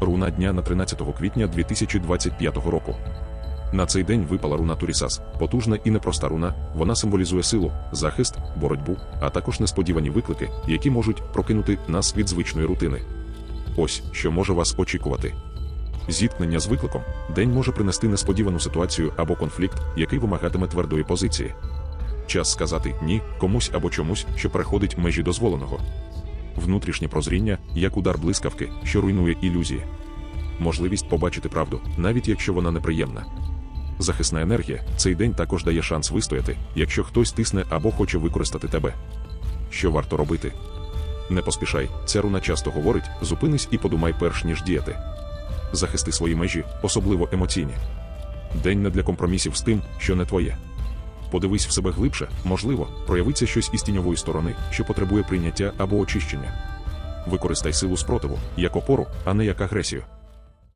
руна дня на 13 квітня 2025 року. На цей день випала руна Турісас, потужна і непроста руна. Вона символізує силу, захист, боротьбу, а також несподівані виклики, які можуть прокинути нас від звичної рутини. Ось що може вас очікувати. Зіткнення з викликом день може принести несподівану ситуацію або конфлікт, який вимагатиме твердої позиції. Час сказати ні комусь або чомусь, що переходить межі дозволеного. Внутрішнє прозріння як удар блискавки, що руйнує ілюзії. Можливість побачити правду, навіть якщо вона неприємна. Захисна енергія цей день також дає шанс вистояти, якщо хтось тисне або хоче використати тебе. Що варто робити? Не поспішай, ця руна часто говорить: зупинись і подумай перш ніж діяти. Захисти свої межі, особливо емоційні. День не для компромісів з тим, що не твоє. Подивись в себе глибше, можливо, проявиться щось із тіньової сторони, що потребує прийняття або очищення. Використай силу спротиву як опору, а не як агресію.